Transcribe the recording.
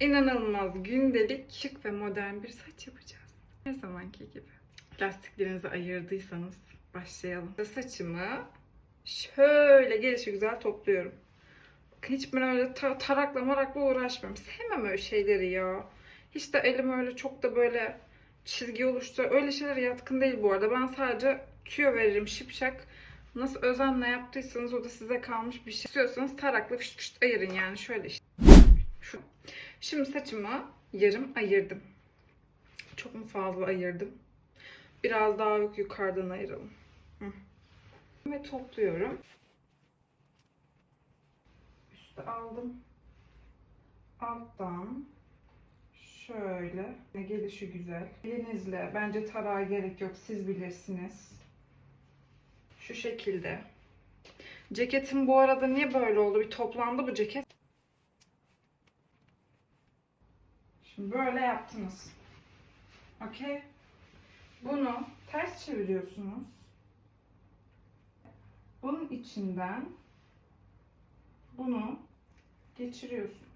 İnanılmaz gündelik, şık ve modern bir saç yapacağız. Her zamanki gibi. Lastiklerinizi ayırdıysanız başlayalım. Saçımı şöyle gelişi güzel topluyorum. Bakın hiç ben öyle ta- tarakla marakla uğraşmıyorum. Sevmem öyle şeyleri ya. Hiç de elim öyle çok da böyle çizgi oluştu. Öyle şeylere yatkın değil bu arada. Ben sadece tüyo veririm şipşak. Nasıl özenle yaptıysanız o da size kalmış bir şey. İstiyorsanız tarakla fışt fışt ayırın yani şöyle işte. Şimdi saçımı yarım ayırdım. Çok mu fazla ayırdım? Biraz daha yuk- yukarıdan ayıralım. Hı. Ve topluyorum. Üste aldım. Alttan şöyle gelişi güzel. Elinizle bence tarağa gerek yok. Siz bilirsiniz. Şu şekilde. Ceketim bu arada niye böyle oldu? Bir toplandı bu ceket. Şimdi böyle yaptınız. Okey. Bunu ters çeviriyorsunuz. Bunun içinden bunu geçiriyorsunuz.